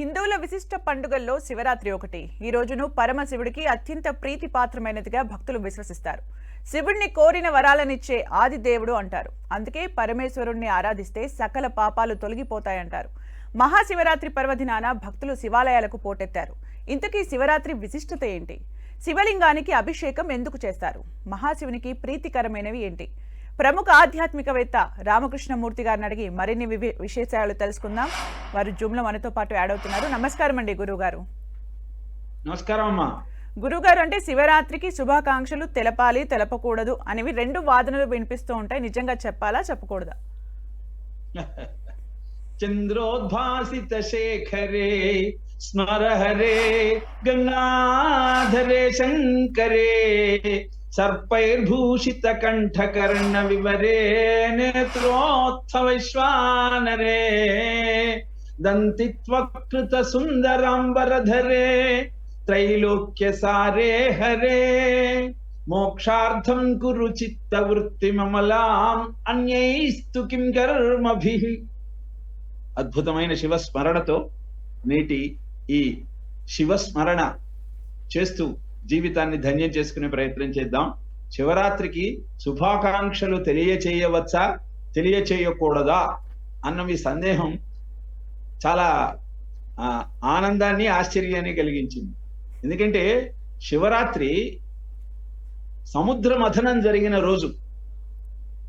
హిందువుల విశిష్ట పండుగల్లో శివరాత్రి ఒకటి. ఈ రోజును పరమశివుడికి అత్యంత ప్రీతిపాత్రమైనదిగా భక్తులు విశ్వసిస్తారు. శివుడిని కోరిన వరాలనిచ్చే ఆది దేవుడు అంటారు. అందుకే పరమేశ్వరుణ్ణి ఆరాధిస్తే సకల పాపాలు తొలగిపోతాయంటారు. మహాశివరాత్రి పర్వదినాన భక్తులు శివాలయాలకు పోటెత్తారు. ఇంతకీ శివరాత్రి విశిష్టత ఏంటి? శివలింగానికి అభిషేకం ఎందుకు చేస్తారు? మహాశివునికి ప్రీతికరమైనవి ఏంటి? ప్రముఖ ఆధ్యాత్మికవేత్త రామకృష్ణమూర్తి గారిని అడిగి మరిన్ని విశేషాలు తెలుసుకుందాం. వారు జూమ్లో మనతో పాటు యాడ్ అవుతున్నారు. నమస్కారం అండి గురువుగారు. నమస్కారం అమ్మా. గురువుగారు అంటే శివరాత్రికి శుభాకాంక్షలు తెలపాలి తెలపకూడదు అనేవి రెండు వాదనలు వినిపిస్తూ ఉంటాయి. నిజంగా చెప్పాలా చెప్పకూడదా? చంద్రోద్భాసిత శేఖరే స్మర హరే గంగాధరే శంకరే సర్పైర్భూషిత కంఠకర్ణ వివరే నేత్రోత్థ వైశ్వానరే దంతిత్వకృత సుందరాంబరధరే త్రైలోక్య సారే హరే. మోక్షార్థం కురు చిత్త వృత్తి మమలాం అన్యైస్తు కిం కర్మభి. అద్భుతమైన శివ స్మరణతో నేటి ఈ శివ స్మరణ చేస్తూ జీవితాన్ని ధన్యం చేసుకునే ప్రయత్నం చేద్దాం. శివరాత్రికి శుభాకాంక్షలు తెలియచేయవచ్చా? తెలియచేయకూడదా? అన్న మీ సందేహం చాలా ఆనందాన్ని ఆశ్చర్యాన్ని కలిగించింది. ఎందుకంటే శివరాత్రి సముద్ర మథనం జరిగిన రోజు.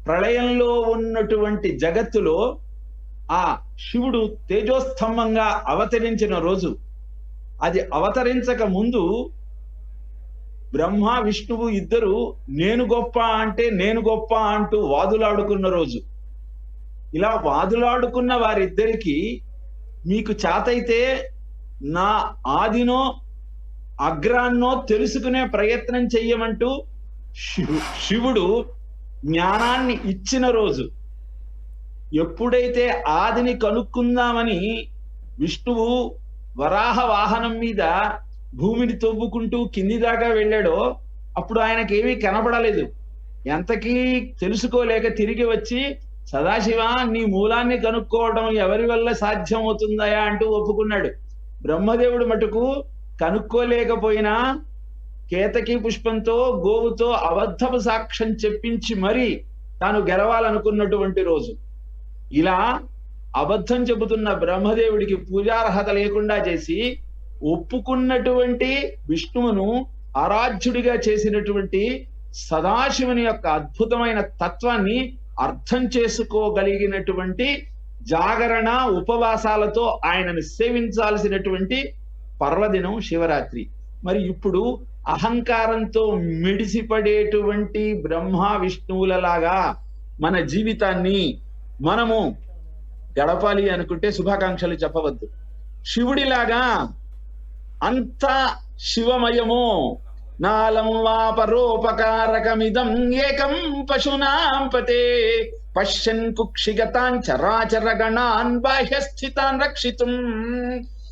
ప్రళయంలో ఉన్నటువంటి జగత్తులో ఆ శివుడు తేజోస్తంభంగా అవతరించిన రోజు. అది అవతరించక ముందు బ్రహ్మ విష్ణువు ఇద్దరు నేను గొప్ప అంటే నేను గొప్ప అంటూ వాదులాడుకున్న రోజు. ఇలా వాదులాడుకున్న వారిద్దరికి మీకు చాతైతే నా ఆదినో అగ్రాన్నో తెలుసుకునే ప్రయత్నం చెయ్యమంటూ శివు- శివుడు జ్ఞానాన్ని ఇచ్చిన రోజు. ఎప్పుడైతే ఆదిని కనుక్కుందామని విష్ణువు వరాహ వాహనం మీద భూమిని తవ్వుకుంటూ కింది దాకా వెళ్ళాడో అప్పుడు ఆయనకి ఏమీ కనపడలేదు ఎంతకీ తెలుసుకోలేక తిరిగి వచ్చి సదాశివ నీ మూలాన్ని కనుక్కోవడం ఎవరి వల్ల సాధ్యం అవుతుందయా అంటూ ఒప్పుకున్నాడు. బ్రహ్మదేవుడు మటుకు కనుక్కోలేకపోయినా కేతకి పుష్పంతో గోవుతో అబద్ధపు సాక్ష్యం చెప్పించి మరీ తాను గెలవాలనుకున్నటువంటి రోజు. ఇలా అబద్ధం చెబుతున్న బ్రహ్మదేవుడికి పూజార్హత లేకుండా చేసి ఒప్పుకున్నటువంటి విష్ణువును ఆరాధ్యుడిగా చేసినటువంటి సదాశివుని యొక్క అద్భుతమైన తత్వాన్ని అర్థం చేసుకోగలిగినటువంటి జాగరణ ఉపవాసాలతో ఆయనను సేవించాల్సినటువంటి పర్వదినం శివరాత్రి. మరి ఇప్పుడు అహంకారంతో మిడిసిపడేటువంటి బ్రహ్మ విష్ణువులలాగా మన జీవితాన్ని మనము గడపాలి అనుకుంటే శుభాకాంక్షలు చెప్పవద్దు. శివుడిలాగా అంత శివమయము. నాలం వా పరోపకారకమిదం ఏకం పశునాం పతే. పశ్యన్ కుక్షిగతాన్ చరాచర గణాన్ బాహ్యస్థితాన్ రక్షితుం.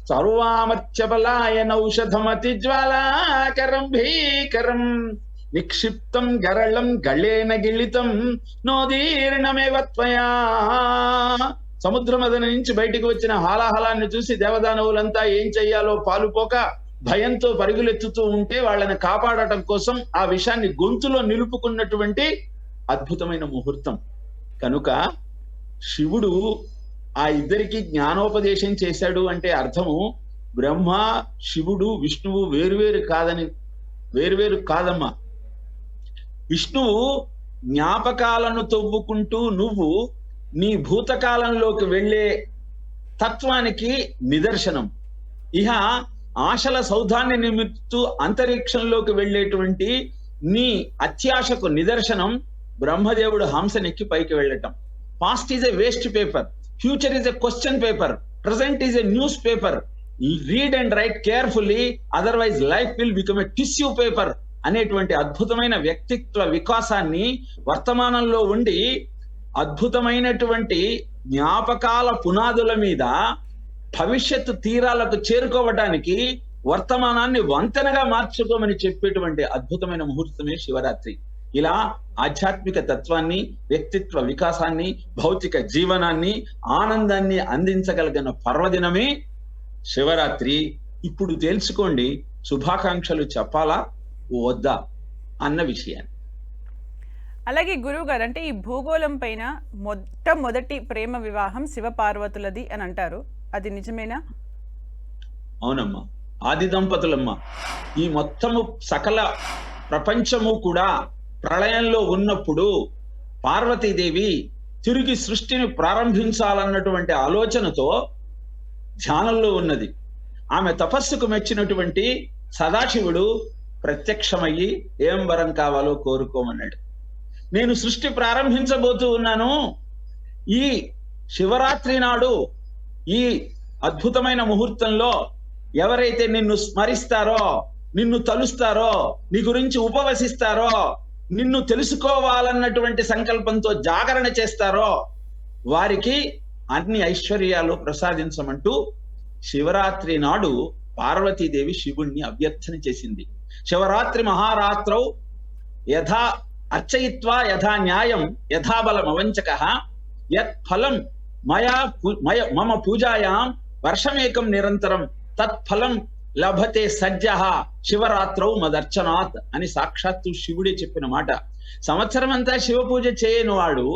సర్వామర్చబలాయ నౌషధమతి జ్వాలాకరం భీకరం. నిక్షిప్తం గరళం గళేన గిళితం నోదీర్ణమేవ త్వయా. సముద్రమదన నుంచి బయటికి వచ్చిన హాలాహలాన్ని చూసి దేవదానవులంతా ఏం చెయ్యాలో పాలుపోక భయంతో పరుగులెత్తుతూ ఉంటే వాళ్ళని కాపాడటం కోసం ఆ విషయాన్ని గొంతులో నిలుపుకున్నటువంటి అద్భుతమైన ముహూర్తం. కనుక శివుడు ఆ ఇద్దరికి జ్ఞానోపదేశం చేశాడు అంటే అర్థము బ్రహ్మ శివుడు విష్ణువు వేరువేరు కాదని వేరువేరు కాదమ్మా. విష్ణువు జ్ఞాపకాలను తవ్వుకుంటూ నువ్వు నీ భూతకాలంలోకి వెళ్ళే తత్వానికి నిదర్శనం. ఇహ ఆశల సౌధాన్ని నిమిత్తు అంతరిక్షంలోకి వెళ్ళేటువంటి నీ అత్యాశకు నిదర్శనం బ్రహ్మదేవుడు హంసనెక్కి పైకి వెళ్ళటం. Past is a waste paper future is a question paper present is a newspaper read and write carefully otherwise life will become a tissue paper అనేటువంటి అద్భుతమైన వ్యక్తిత్వ వికాసాన్ని వర్తమానంలో ఉండి అద్భుతమైనటువంటి జ్ఞాపకాల పునాదుల మీద భవిష్యత్తు తీరాలకు చేరుకోవటానికి వర్తమానాన్ని వంతెనగా మార్చుకోమని చెప్పేటువంటి అద్భుతమైన ముహూర్తమే శివరాత్రి. ఇలా ఆధ్యాత్మిక తత్వాన్ని వ్యక్తిత్వ వికాసాన్ని భౌతిక జీవనాన్ని ఆనందాన్ని అందించగలిగిన పర్వదినమే శివరాత్రి. ఇప్పుడు తెలుసుకోండి శుభాకాంక్షలు చెప్పాలా? వద్దా? అన్న విషయాన్ని. అలాగే గురువు గారు అంటే ఈ భూగోళం పైన మొట్టమొదటి ప్రేమ వివాహం శివపార్వతులది అని అంటారు. అది నిజమేనా? అవునమ్మా. ఆది దంపతులమ్మ. ఈ మొత్తము సకల ప్రపంచము కూడా ప్రళయంలో ఉన్నప్పుడు పార్వతీదేవి తిరిగి సృష్టిని ప్రారంభించాలన్నటువంటి ఆలోచనతో ధ్యానంలో ఉన్నది. ఆమె తపస్సుకు మెచ్చినటువంటి సదాశివుడు ప్రత్యక్షమయ్యి ఏం వరం కావాలో కోరుకోమన్నాడు. నేను సృష్టి ప్రారంభించబోతూ ఉన్నాను. ఈ శివరాత్రి నాడు ఈ అద్భుతమైన ముహూర్తంలో ఎవరైతే నిన్ను స్మరిస్తారో నిన్ను తలుస్తారో నీ గురించి ఉపవసిస్తారో నిన్ను తెలుసుకోవాలన్నటువంటి సంకల్పంతో జాగరణ చేస్తారో వారికి అన్ని ఐశ్వర్యాలు ప్రసాదించమంటూ శివరాత్రి నాడు పార్వతీదేవి శివుణ్ణి అభ్యర్థన చేసింది. శివరాత్రి మహారాత్రౌ యథా అర్చయిత్వా యథా న్యాయం యథాబలం అవంచక యత్ ఫలం మయా పూ- మయ మమ పూజాయాం వర్షమేకం నిరంతరం తత్ఫలం లభతే సజ్జ శివరాత్రౌ మదర్చనాత్ అని సాక్షాత్తు శివుడే చెప్పిన మాట. సంవత్సరం అంతా శివ పూజ చేయని వాడు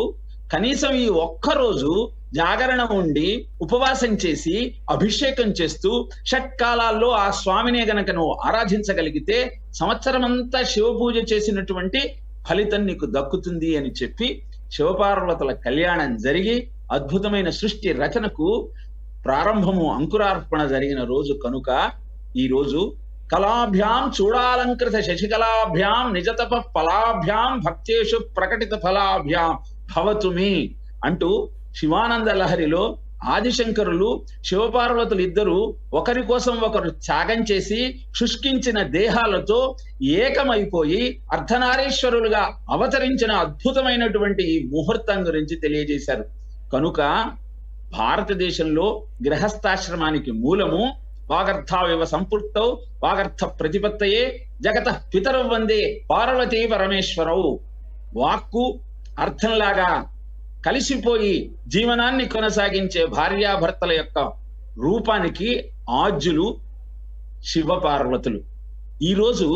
కనీసం ఈ ఒక్క రోజు జాగరణ ఉండి ఉపవాసం చేసి అభిషేకం చేస్తూ షట్కాలాల్లో ఆ స్వామినే గనక నువ్వు ఆరాధించగలిగితే సంవత్సరం అంతా శివ పూజ చేసినటువంటి ఫలితం నీకు దక్కుతుంది అని చెప్పి శివపార్వతుల కళ్యాణం జరిగి అద్భుతమైన సృష్టి రచనకు ప్రారంభము అంకురార్పణ జరిగిన రోజు కనుక ఈ రోజు కళాభ్యాం చూడాలంకృత శశికళాభ్యాం నిజతప ఫలాభ్యాం భక్తేషు ప్రకటిత ఫలాభ్యాం భవతుమి అంటూ శివానంద లహరిలో ఆదిశంకరులు శివపార్వతులు ఇద్దరు ఒకరి కోసం ఒకరు త్యాగం చేసి శుష్కించిన దేహాలతో ఏకమైపోయి అర్ధనారీశ్వరులుగా అవతరించిన అద్భుతమైనటువంటి ఈ ముహూర్తం గురించి తెలియజేశారు. కనుక భారతదేశంలో గృహస్థాశ్రమానికి మూలము వాగర్థావివ సంపృక్తౌ వాగర్థ ప్రతిపత్తయే జగత పితరం వందే పార్వతీ పరమేశ్వరవు వాక్కు అర్థంలాగా కలిసిపోయి జీవనాన్ని కొనసాగించే భార్యాభర్తల యొక్క రూపానికి ఆజ్యులు శివపార్వతులు. ఈరోజు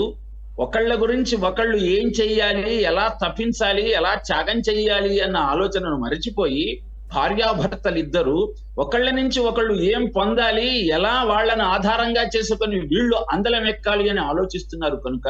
ఒకళ్ళ గురించి ఒకళ్ళు ఏం చెయ్యాలి ఎలా తప్పించాలి ఎలా త్యాగం చెయ్యాలి అన్న ఆలోచనను మరచిపోయి భార్యాభర్తలిద్దరూ ఒకళ్ళ నుంచి ఒకళ్ళు ఏం పొందాలి ఎలా వాళ్ళని ఆధారంగా చేసుకొని వీళ్ళు అందలం ఎక్కాలి అని ఆలోచిస్తున్నారు కనుక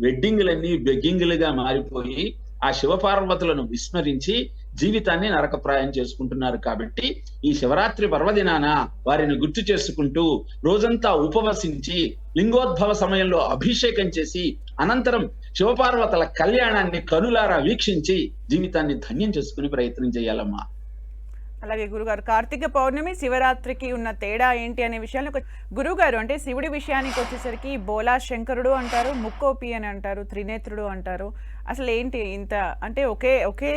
వెడ్డింగులన్నీ బెగ్గింగులుగా మారిపోయి ఆ శివపార్వతులను విస్మరించి జీవితాన్ని నరకప్రాయం చేసుకుంటున్నారు కాబట్టి ఈ శివరాత్రి పర్వదినాన వారిని గుర్తు చేసుకుంటూ రోజంతా ఉపవసించి లింగోద్భవ సమయంలో అభిషేకం చేసి అనంతరం శివపార్వతల కళ్యాణాన్ని కనులారా వీక్షించి జీవితాన్ని ధన్యం చేసుకుని ప్రయత్నం చేయాలమ్మా. అలాగే గురుగారు కార్తీక పౌర్ణమి శివరాత్రికి ఉన్న తేడా ఏంటి అనే విషయాన్ని ఒక- గురుగారు అంటే శివుడి విషయానికి వచ్చేసరికి బోలా శంకరుడు అంటారు ముక్కోపి అని అంటారు త్రినేత్రుడు అంటారు. అసలు ఏంటి ఇంత అంటే ఒకే ఒకే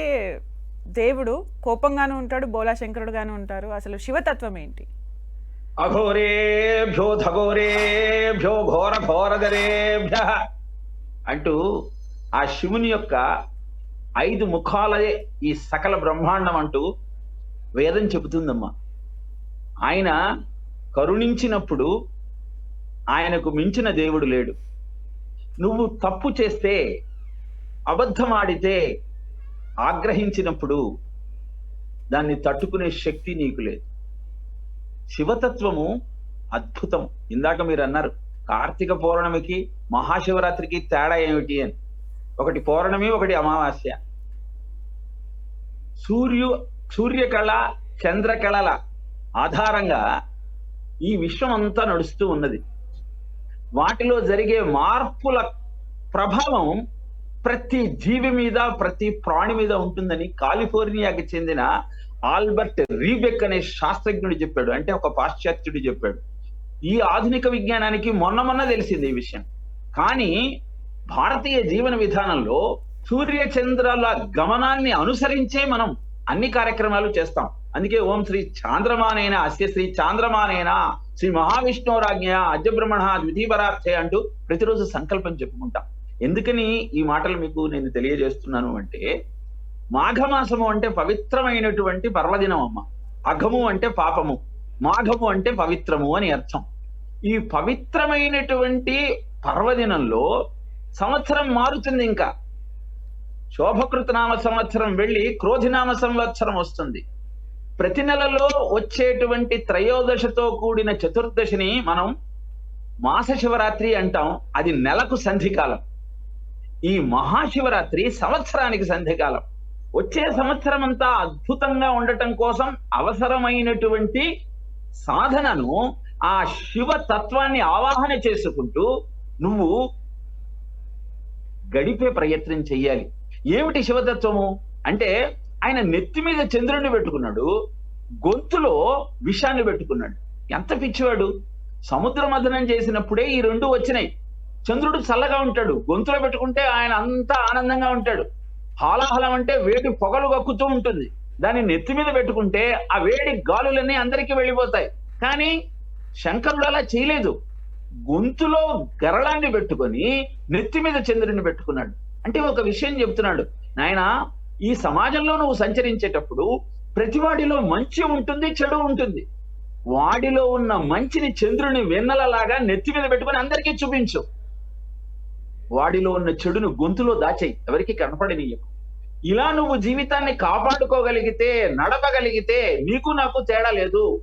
దేవుడు కోపంగాను ఉంటాడు బోలా శంకరుడుగాను ఉంటారు. అసలు శివతత్వం ఏంటి? అఘోరేభ్యో ధఘోరేభ్యో ఘోర ఘోరధరేభ్య అంటూ ఆ శివుని యొక్క ఐదు ముఖాలే ఈ సకల బ్రహ్మాండం అంటూ వేదం చెబుతుందమ్మా. ఆయన కరుణించినప్పుడు ఆయనకు మించిన దేవుడు లేడు. నువ్వు తప్పు చేస్తే అబద్ధమాడితే ఆగ్రహించినప్పుడు దాన్ని తట్టుకునే శక్తి నీకు లేదు. శివతత్వము అద్భుతం. ఇందాక మీరు అన్నారు కార్తీక పౌర్ణమికి మహాశివరాత్రికి తేడా ఏమిటి అని. ఒకటి పౌర్ణమి ఒకటి అమావాస్య. సూర్యు సూర్యకళ చంద్రకళల ఆధారంగా ఈ విశ్వం అంతా నడుస్తూ ఉన్నది. వాటిలో జరిగే మార్పుల ప్రభావం ప్రతి జీవి మీద ప్రతి ప్రాణి మీద ఉంటుందని కాలిఫోర్నియాకి చెందిన ఆల్బర్ట్ రీబెక్ అనే శాస్త్రజ్ఞుడు చెప్పాడు. అంటే ఒక పాశ్చాత్యుడు చెప్పాడు. ఈ ఆధునిక విజ్ఞానానికి మొన్న మొన్న తెలిసింది ఈ విషయం. కానీ భారతీయ జీవన విధానంలో సూర్య చంద్రాల గమనాన్ని అనుసరించే మనం అన్ని కార్యక్రమాలు చేస్తాం. అందుకే ఓం శ్రీ చాంద్రమానైన అస్య శ్రీ చాంద్రమానేన శ్రీ మహావిష్ణురాజ్ఞ అద్యబ్రహ్మణ ద్వితీపరార్థే అంటూ ప్రతిరోజు సంకల్పం చెప్పుకుంటాం. ఎందుకని ఈ మాటలు మీకు నేను తెలియజేస్తున్నాను అంటే మాఘమాసము అంటే పవిత్రమైనటువంటి పర్వదినం అమ్మ అఘము అంటే పాపము. మాఘము అంటే పవిత్రము అని అర్థం. ఈ పవిత్రమైనటువంటి పర్వదినంలో సంవత్సరం మారుతుంది ఇంకా. శోభకృత నామ సంవత్సరం వెళ్ళి క్రోధినామ సంవత్సరం వస్తుంది. ప్రతి నెలలో వచ్చేటువంటి త్రయోదశతో కూడిన చతుర్దశిని మనం మాస శివరాత్రి అంటాం. అది నెలకు సంధికాలం. ఈ మహాశివరాత్రి సంవత్సరానికి సంధ్యకాలం వచ్చే సంవత్సరం అంతా అద్భుతంగా ఉండటం కోసం అవసరమైనటువంటి సాధనను ఆ శివ తత్వాన్ని ఆవాహన చేసుకుంటూ నువ్వు గడిపే ప్రయత్నం చెయ్యాలి. ఏమిటి శివతత్వము అంటే ఆయన నెత్తి మీద చంద్రుడిని పెట్టుకున్నాడు గొంతులో విషాన్ని పెట్టుకున్నాడు. ఎంత పిచ్చివాడు! సముద్ర మథనం చేసినప్పుడే ఈ రెండు వచ్చినాయి. చంద్రుడు చల్లగా ఉంటాడు. గొంతులో పెట్టుకుంటే ఆయన అంతా ఆనందంగా ఉంటాడు. హాలాహలం అంటే వేడి పొగలు గక్కుతూ ఉంటుంది. దాన్ని నెత్తి మీద పెట్టుకుంటే ఆ వేడి గాలులన్నీ అందరికీ వెళ్ళిపోతాయి. కానీ శంకరుడు అలా చేయలేదు. గొంతులో గరళాన్ని పెట్టుకొని నెత్తి మీద చంద్రుడిని పెట్టుకున్నాడు. అంటే ఒక విషయం చెప్తున్నాడు. నాయన ఈ సమాజంలో నువ్వు సంచరించేటప్పుడు ప్రతివాడిలో మంచి ఉంటుంది చెడు ఉంటుంది. వాడిలో ఉన్న మంచిని చంద్రుని వెన్నెలలాగా నెత్తి మీద పెట్టుకొని అందరికీ చూపించు. వాడిలో ఉన్న చెడును గొంతులో దాచేయి. ఎవరికి కనపడనీయకు. ఇలా నువ్వు జీవితాన్ని కాపాడుకోగలిగితే నడపగలిగితే నీకు నాకు తేడా లేదు.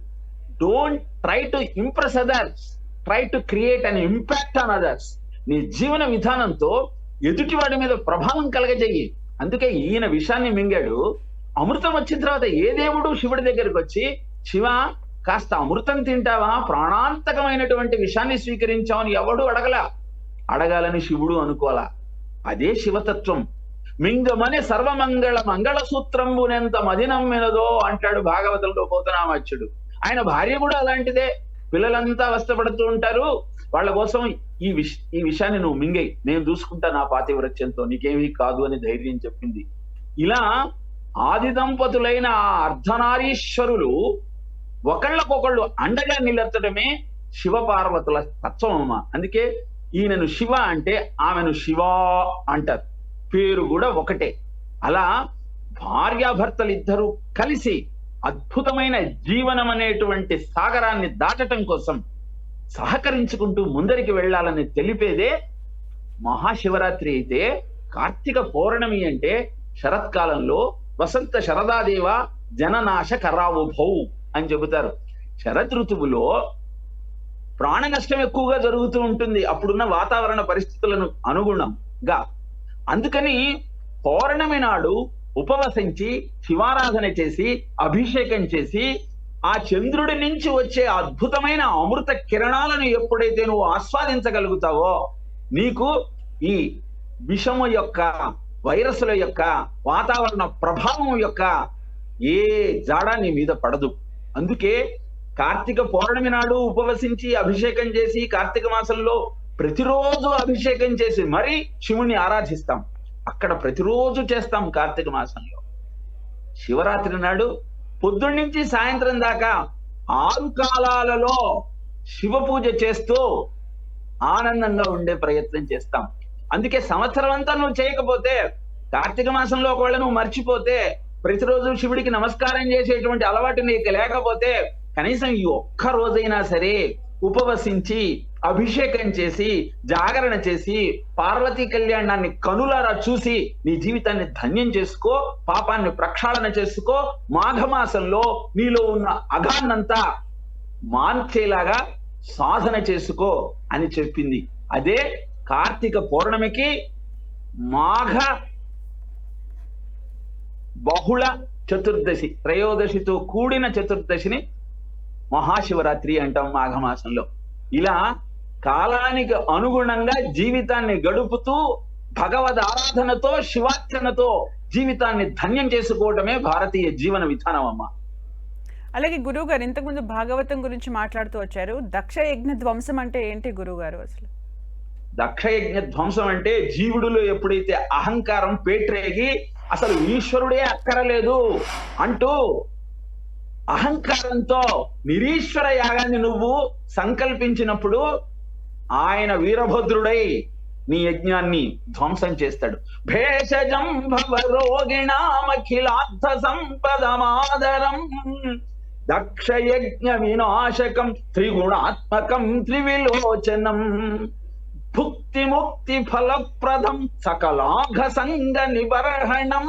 Don't try to impress others try to create an impact on others నీ జీవన విధానంతో ఎదుటి వాడి మీద ప్రభావం కలగజేయి. అందుకే ఈయన విషయాన్ని మింగాడు. అమృతం వచ్చిన తర్వాత ఏ దేవుడు శివుడి దగ్గరికి వచ్చి శివ కాస్త అమృతం తింటావా? ప్రాణాంతకమైనటువంటి విషయాన్ని స్వీకరించావని ఎవడు అడగలా. అడగాలని శివుడు అనుకోలా అదే శివతత్వం. మింగమని సర్వమంగళ మంగళ సూత్రంబునెంత మదినమ్మినదో అంటాడు భాగవతంలో పోతనామాచ్యుడు. ఆయన భార్య కూడా అలాంటిదే. పిల్లలంతా అవస్థపడుతూ ఉంటారు. వాళ్ళ కోసం ఈ విష ఈ విషయాన్ని నువ్వు మింగేయి. నేను చూసుకుంటా నా పాతివ్రత్యంతో. నీకేమీ కాదు అని ధైర్యం చెప్పింది. ఇలా ఆది దంపతులైన ఆ అర్ధనారీశ్వరులు ఒకళ్ళకొకళ్ళు అండగా నిలెత్తడమే శివ పార్వతుల తత్వం అమ్మ. అందుకే ఈయనను శివ అంటే ఆమెను శివ అంటారు. పేరు కూడా ఒకటే. అలా భార్యాభర్తలు ఇద్దరు కలిసి అద్భుతమైన జీవనం అనేటువంటి సాగరాన్ని దాటటం కోసం సహకరించుకుంటూ ముందరికి వెళ్ళాలని తెలిపేదే మహాశివరాత్రి అయితే కార్తీక పౌర్ణమి అంటే శరత్కాలంలో వసంత శరదాదేవ జననాశ కరావుభౌ అని చెబుతారు. శరద్ ఋతువులో ప్రాణ నష్టం ఎక్కువగా జరుగుతూ ఉంటుంది. అప్పుడున్న వాతావరణ పరిస్థితులను అనుగుణంగా. అందుకని పౌర్ణమి నాడు ఉపవసించి శివారాధన చేసి అభిషేకం చేసి ఆ చంద్రుడి నుంచి వచ్చే అద్భుతమైన అమృత కిరణాలను ఎప్పుడైతే నువ్వు ఆస్వాదించగలుగుతావో నీకు ఈ విషము యొక్క వైరస్ల యొక్క వాతావరణ ప్రభావం యొక్క ఏ జాడ నీ మీద పడదు. అందుకే కార్తీక పౌర్ణమి నాడు ఉపవసించి అభిషేకం చేసి కార్తీక మాసంలో ప్రతిరోజు అభిషేకం చేసి మరి శివుణ్ణి ఆరాధిస్తాం. అక్కడ ప్రతిరోజు చేస్తాం కార్తీక మాసంలో. శివరాత్రి నాడు పొద్దున్నుంచి సాయంత్రం దాకా ఆరు కాలాలలో శివ పూజ చేస్తూ ఆనందంగా ఉండే ప్రయత్నం చేస్తాం. అందుకే సంవత్సరం అంతా నువ్వు చేయకపోతే కార్తీక మాసంలో ఒకవేళ నువ్వు మర్చిపోతే ప్రతిరోజు శివుడికి నమస్కారం చేసేటువంటి అలవాటు నీకు లేకపోతే కనీసం ఈ ఒక్క రోజైనా సరే ఉపవసించి అభిషేకం చేసి జాగరణ చేసి పార్వతీ కళ్యాణాన్ని కనులారా చూసి నీ జీవితాన్ని ధన్యం చేసుకో పాపాన్ని ప్రక్షాళన చేసుకో మాఘమాసంలో నీలో ఉన్న అగాన్నంతా మాన్చేలాగా సాధన చేసుకో అని చెప్పింది. అదే కార్తీక పౌర్ణమికి మాఘ బహుళ చతుర్దశి త్రయోదశితో కూడిన చతుర్దశిని మహాశివరాత్రి అంటాం మాఘమాసంలో. ఇలా కాలానికి అనుగుణంగా జీవితాన్ని గడుపుతూ భగవద్ ఆరాధనతో శివార్చనతో జీవితాన్ని ధన్యం చేసుకోవటమే భారతీయ జీవన విధానం అమ్మ. అలాగే గురువు గారు ఇంతకుముందు భాగవతం గురించి మాట్లాడుతూ వచ్చారు. దక్ష యజ్ఞ ధ్వంసం అంటే ఏంటి గురువు గారు అసలు? దక్షయజ్ఞ ధ్వంసం అంటే జీవుడిలో ఎప్పుడైతే అహంకారం పేట్రేగి అసలు ఈశ్వరుడే అక్కరలేదు అంటూ అహంకారంతో నిరీశ్వర యాగాన్ని నువ్వు సంకల్పించినప్పుడు ఆయన వీరభద్రుడై నీ యజ్ఞాన్ని ధ్వంసం చేస్తాడు. భేషజం భవ రోగిణామఖిలార్థ సంపదమాదరం. దక్షయజ్ఞ వినాశకం త్రిగుణాత్మకం త్రివిలోచనం. భుక్తి ముక్తి ఫలప్రదం సకలాఘ సంగ నిబర్హణం.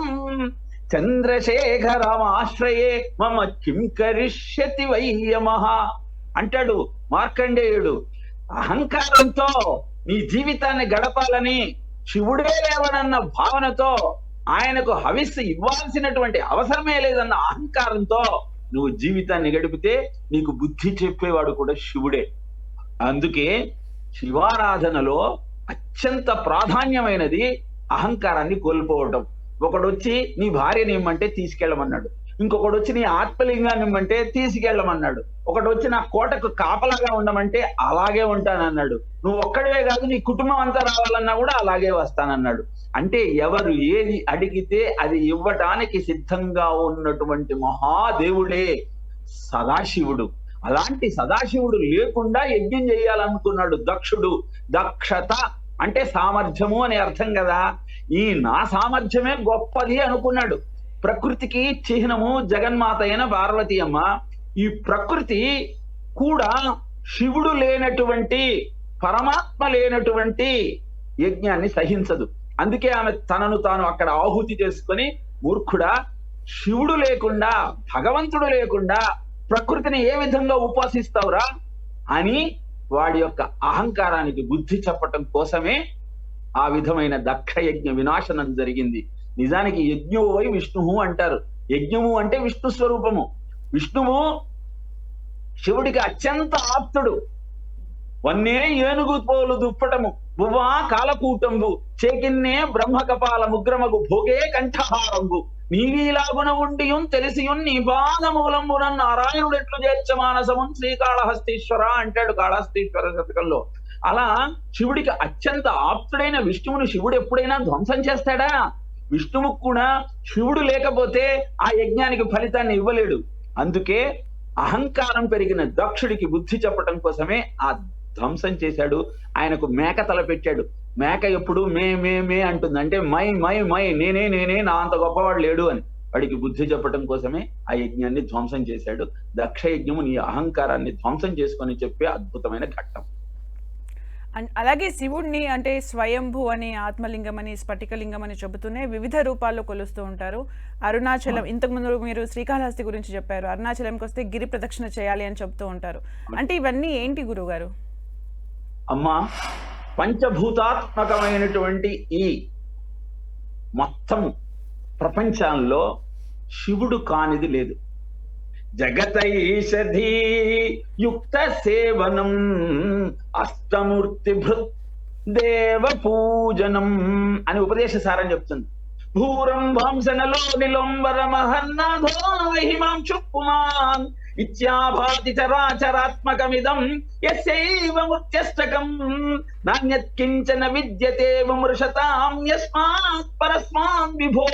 చంద్రశేఖరమాశ్రయే మమ కిం కరిష్యతి వైయమహ అంటాడు మార్కండేయుడు. అహంకారంతో నీ జీవితాన్ని గడపాలని శివుడే లేవనన్న భావనతో ఆయనకు హవిస్సు ఇవ్వాల్సినటువంటి అవసరమే లేదన్న అహంకారంతో నువ్వు జీవితాన్ని గడిపితే నీకు బుద్ధి చెప్పేవాడు కూడా శివుడే. అందుకే శివారాధనలో అత్యంత ప్రాధాన్యమైనది అహంకారాన్ని కోల్పోవటం. ఒకడు వచ్చి నీ భార్యని ఇమ్మంటే తీసుకెళ్ళమన్నాడు. ఇంకొకడు వచ్చి నీ ఆత్మలింగాన్ని ఇమ్మంటే తీసుకెళ్ళమన్నాడు. ఒకడు వచ్చి నా కోటకు కాపలాగా ఉండమంటే అలాగే ఉంటానన్నాడు. నువ్వు ఒక్కడివే కాదు నీ కుటుంబం అంతా రావాలన్నా కూడా అలాగే వస్తానన్నాడు. అంటే ఎవరు ఏది అడిగితే అది ఇవ్వటానికి సిద్ధంగా ఉన్నటువంటి మహాదేవుడే సదాశివుడు. అలాంటి సదాశివుడు లేకుండా యజ్ఞం చేయాలనుకున్నాడు దక్షుడు. దక్షత అంటే సామర్థ్యము అని అర్థం కదా. ఈ నా సామర్థ్యమే గొప్పది అనుకున్నాడు. ప్రకృతికి చిహ్నము జగన్మాత అయిన పార్వతి అమ్మ. ఈ ప్రకృతి కూడా శివుడు లేనటువంటి పరమాత్మ లేనటువంటి యజ్ఞాన్ని సహించదు. అందుకే ఆమె తనను తాను అక్కడ ఆహుతి చేసుకొని మూర్ఖుడా శివుడు లేకుండా భగవంతుడు లేకుండా ప్రకృతిని ఏ విధంగా ఉపాసిస్తావురా అని వాడి యొక్క అహంకారానికి బుద్ధి చెప్పటం కోసమే ఆ విధమైన దక్ష యజ్ఞ వినాశనం జరిగింది. నిజానికి యజ్ఞము వై విష్ణువు అంటారు. యజ్ఞము అంటే విష్ణు స్వరూపము. విష్ణువు శివుడికి అత్యంత ఆప్తుడు. వన్నే ఏనుగు పోలు దుప్పటము. బువ్వా కాలకూటంబు. చేకిన్నే బ్రహ్మకపాల ముగ్రమగు. భోగే కంఠహారంబు. నీవీలాగున ఉండియున్ తెలిసియున్ నీ పాదమూలంబున నారాయణుడు ఎట్లు చేర్చ మానసమున్ శ్రీకాళహస్తీశ్వర అంటాడు కాళహస్తీశ్వర శతకంలో. అలా శివుడికి అత్యంత ఆప్తుడైన విష్ణువుని శివుడు ఎప్పుడైనా ధ్వంసం చేస్తాడా? విష్ణువుకు కూడా శివుడు లేకపోతే ఆ యజ్ఞానికి ఫలితాన్ని ఇవ్వలేడు. అందుకే అహంకారం పెరిగిన దక్షుడికి బుద్ధి చెప్పటం కోసమే ఆ ధ్వంసం చేశాడు. ఆయనకు మేక తల పెట్టాడు. మేక ఎప్పుడు మే మే మే అంటుంది. అంటే మై మై మై నేనే నేనే నా అంత గొప్పవాడు లేడు అని. వాడికి బుద్ధి చెప్పటం కోసమే ఆ యజ్ఞాన్ని ధ్వంసం చేశాడు. దక్ష యజ్ఞము నీ అహంకారాన్ని ధ్వంసం చేసుకొని చెప్పే అద్భుతమైన ఘట్టం. అలాగే శివుడిని అంటే స్వయంభూ అని ఆత్మలింగం అని స్ఫటికలింగం అని చెబుతూనే వివిధ రూపాల్లో కొలుస్తూ ఉంటారు. అరుణాచలం ఇంతకుముందు మీరు శ్రీకాళహస్తి గురించి చెప్పారు. అరుణాచలంకి వస్తే గిరి ప్రదక్షిణ చేయాలి అని చెప్తూ ఉంటారు. అంటే ఇవన్నీ ఏంటి గురుగారు? అమ్మా పంచభూతాత్మకమైనటువంటి ఈ మొత్తం ప్రపంచంలో శివుడు కానిది లేదు. జగతైషధీ యుక్త సేవనం అష్టమూర్తి భృత్ దేవ పూజనం అని ఉపదేశ సారం చెప్తుంది. భూరం వంశనలో నిలంబర మహన్నాథోహిమాంశు పుమాన్ ఇత్యాభాతి చరాచరాత్మకమిదం యస్యైవ ముత్యష్టకం నాణ్యత్ కించన విద్యతే విమృశతాం యస్మాత్ పరస్మాన్ విభో.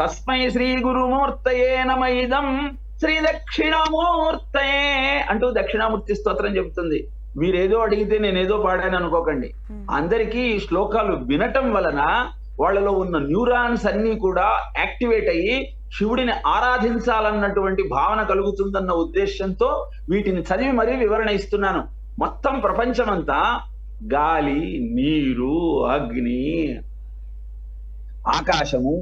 తస్మై శ్రీ గురుమూర్తయే నమ ఇదం శ్రీ దక్షిణామూర్తయే అంటూ దక్షిణామూర్తి స్తోత్రం చెబుతుంది. మీరేదో అడిగితే నేనేదో పాడాను అనుకోకండి. అందరికీ ఈ శ్లోకాలు వినటం వలన వాళ్ళలో ఉన్న న్యూరాన్స్ అన్ని కూడా యాక్టివేట్ అయ్యి శివుడిని ఆరాధించాలన్నటువంటి భావన కలుగుతుందన్న ఉద్దేశంతో వీటిని చదివి మరీ వివరణ ఇస్తున్నాను. మొత్తం ప్రపంచమంతా గాలి నీరు అగ్ని ఆకాశము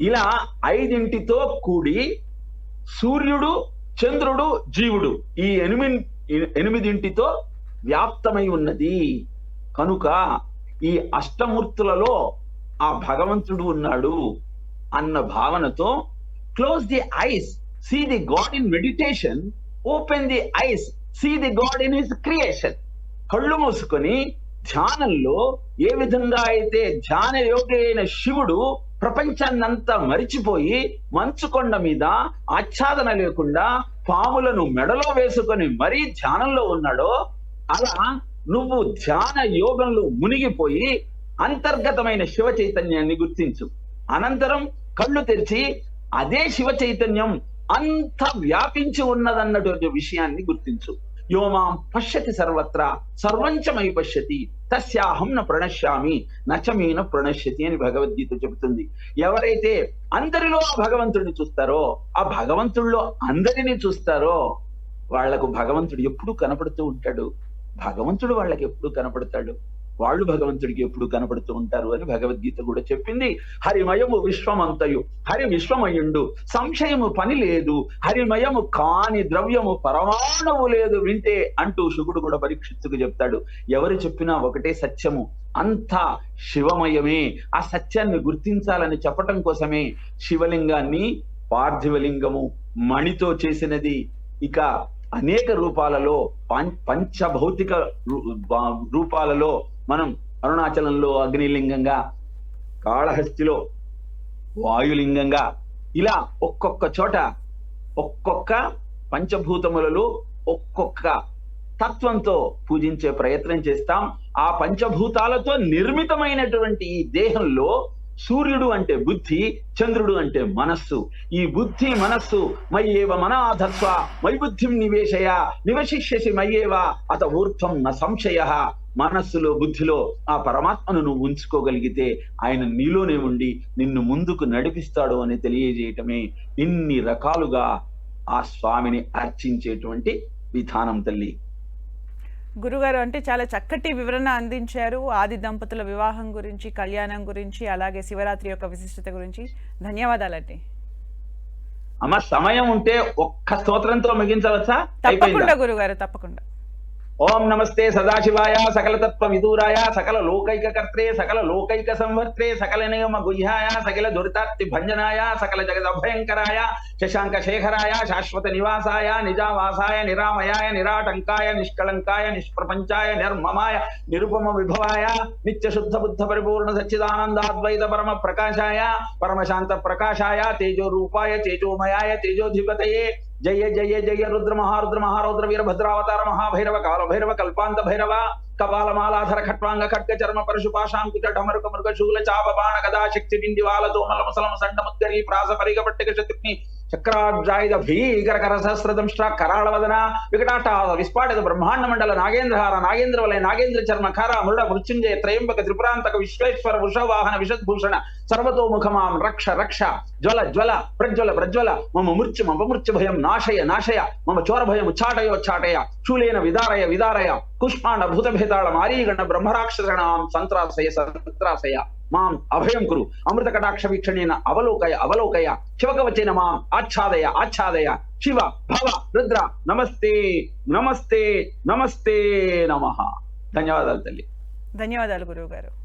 ఇలా ఐదింటితో కూడి సూర్యుడు చంద్రుడు జీవుడు ఈ ఎనిమిది ఎనిమిదింటితో వ్యాప్తమై ఉన్నది. కనుక ఈ అష్టమూర్తులలో ఆ భగవంతుడు ఉన్నాడు అన్న భావనతో close the eyes see the god in meditation open the eyes see the god in his creation కళ్ళు మూసుకొని ధ్యానంలో ఏ విధంగా అయితే ధ్యాన యోగైన అయిన శివుడు ప్రపంచాన్నంతా మరిచిపోయి మంచు కొండ మీద ఆచ్ఛాదన లేకుండా పాములను మెడలో వేసుకొని మరీ ధ్యానంలో ఉన్నాడో అలా నువ్వు ధ్యాన యోగంలో మునిగిపోయి అంతర్గతమైన శివ చైతన్యాన్ని గుర్తించు. అనంతరం కళ్ళు తెరిచి అదే శివ చైతన్యం అంత వ్యాపించి ఉన్నదన్నటువంటి విషయాన్ని గుర్తించు. యోమాం పశ్యతి సర్వత్ర సర్వంచమై పశ్యతి. తస్యాహం న ప్రణశ్యామి నచమీన ప్రణశ్యతి అని భగవద్గీత చెబుతుంది. ఎవరైతే అందరిలో ఆ భగవంతుడిని చూస్తారో ఆ భగవంతుడిలో అందరినీ చూస్తారో వాళ్ళకు భగవంతుడు ఎప్పుడు కనపడుతూ ఉంటాడు. భగవంతుడు వాళ్ళకి ఎప్పుడు కనపడతాడు. వాళ్ళు భగవంతుడికి ఎప్పుడు కనపడుతూ ఉంటారు అని భగవద్గీత కూడా చెప్పింది. హరిమయము విశ్వమంతయు. హరి విశ్వమయుండు. సంశయము పని లేదు. హరిమయము కాని ద్రవ్యము పరమాణువు లేదు వింటే అంటూ శుకుడు కూడా పరీక్షిత్తుకు చెప్తాడు. ఎవరు చెప్పినా ఒకటే సత్యము. అంతా శివమయమే. ఆ సత్యాన్ని గుర్తించాలని చెప్పటం కోసమే శివలింగాన్ని పార్థివలింగము మణితో చేసినది. ఇక అనేక రూపాలలో పంచభౌతిక రూ- రూపాలలో మనం అరుణాచలంలో అగ్నిలింగంగా కాళహస్తిలో వాయులింగంగా ఇలా ఒక్కొక్క చోట ఒక్కొక్క పంచభూతములలో ఒక్కొక్క తత్వంతో పూజించే ప్రయత్నం చేస్తాం. ఆ పంచభూతాలతో నిర్మితమైనటువంటి ఈ దేహంలో సూర్యుడు అంటే బుద్ధి చంద్రుడు అంటే మనస్సు. ఈ బుద్ధి మనస్సు మయ్యేవ మనాధత్వ మై బుద్ధిం నివేశయ నివశిష్యసి మయ్యేవ అత ఊర్ధ్వం న సంశయ. మనస్సులో బుద్ధిలో ఆ పరమాత్మను నువ్వు ఉంచుకోగలిగితే ఆయన నీలోనే ఉండి నిన్ను ముందుకు నడిపిస్తాడు అని తెలియజేయటమే ఇన్ని రకాలుగా ఆ స్వామిని అర్చించేటువంటి విధానం తల్లి. గురుగారు అంటే చాలా చక్కటి వివరణ అందించారు ఆది దంపతుల వివాహం గురించి కళ్యాణం గురించి అలాగే శివరాత్రి యొక్క విశిష్టత గురించి. ధన్యవాదాలండి. అమ్మ సమయం ఉంటే ఒక్క స్తోత్రంతో ముగించవచ్చా? తప్పకుండా గురుగారు తప్పకుండా. ఓం నమస్తే సదాశివాయ సకలతత్వ విదూరాయ సకల లోకైక కర్త్రే సకల లోకైక సంవర్త్రే సకల నియమ గుహ్యాయ సకల దురితార్తి భంజనాయ సకల జగద భయంకరాయ శశాంక శేఖరాయ శాశ్వత నివాసాయ నిజావాసాయ నిరామయాయ నిరాటంకాయ నిష్కళంకాయ నిష్ప్రపంచాయ నిర్మమాయ నిరుపమ విభవాయ నిత్య శుద్ధ బుద్ధ పరిపూర్ణ సచ్చిదానందాద్వైత పరమ ప్రకాశాయ పరమశాంత ప్రకాశాయ తేజో రూపాయ తేజోమయాయ తేజోధిపతయే. జయ జయ జయ రుద్ర మహారుద్ర మహారౌద్ర వీరభద్రావతార మహాభైరవ కాలభైరవ కల్పాంత భైరవ కపాలమాలాధర ఖట్వాంగ ఖడ్గ చర్మ పరశు పాశాంకుచ డమరుక మృగ శూల చాప బాణ గదా శక్తి బింది వాల తోమల ముసలమ సండ ముద్దరి ప్రాస పరిగ పట్టిక శత్రుని ಚಕ್ರಾಬ್ಜಾಯುಧ ಭೀಕರ ಕರಸಹಸ್ರದಂಷ್ಟ ಕರಾಳವದನ ವಿಕಟಾಟಹಾಸ ವಿಸ್ಫಾಟಿತ ಬ್ರಹ್ಮಾಂಡ ಮಂಡಲ ನಾಗೇಂದ್ರಹಾರ ನಾಗೇಂದ್ರ ವಲಯ ನಾಗೇಂದ್ರ ಚರ್ಮ ಖರ ಮೃಡ ಮೃತ್ಯುಂಜಯ ತ್ರಯಂಬಕ ತ್ರಿಪುರಾಂತಕ ವಿಶ್ವೇಶ್ವರ ವೃಷವಾಹನ ವಿಷದ್ಭೂಷಣ ಸರ್ವತೋಮುಖ ಮಾಂ ರಕ್ಷ ರಕ್ಷ ಜ್ವಲ ಜ್ವಲ ಪ್ರಜ್ವಲ ಪ್ರಜ್ವಲ ಮಮ ಮೃತ್ಯು ಮಮ ಮೃತ್ಯು ಭಯಂ ನಾಶಯ ನಾಶಯ ಮಮ ಚೋರ ಭಯಂ ಉಚ್ಚಾಟಯೋಚ್ಚಾಟಯ ಶೂಲೇನ ವಿದಾರಯ ವಿದಾರಯ ಕುಷ್ಮಾಂಡ ಭೂತಭೇದಾಳ ಮಾರೀಗಣ ಬ್ರಹ್ಮರಾಕ್ಷಸಣಾಂ ಸಂತ್ರಾಸಯ ಸಂತ್ರಾಸಯ మాం అభయం కురు. అమృత కటాక్ష వీక్షణేన అవలోకయ అవలోకయ శివకవచేన మాం ఆచ్ఛాదయ ఆచ్ఛాదయ. శివ భవ రుద్ర నమస్తే నమస్తే నమస్తే నమ. ధన్యవాదాలు తల్లి. ధన్యవాదాలు గురువు గారు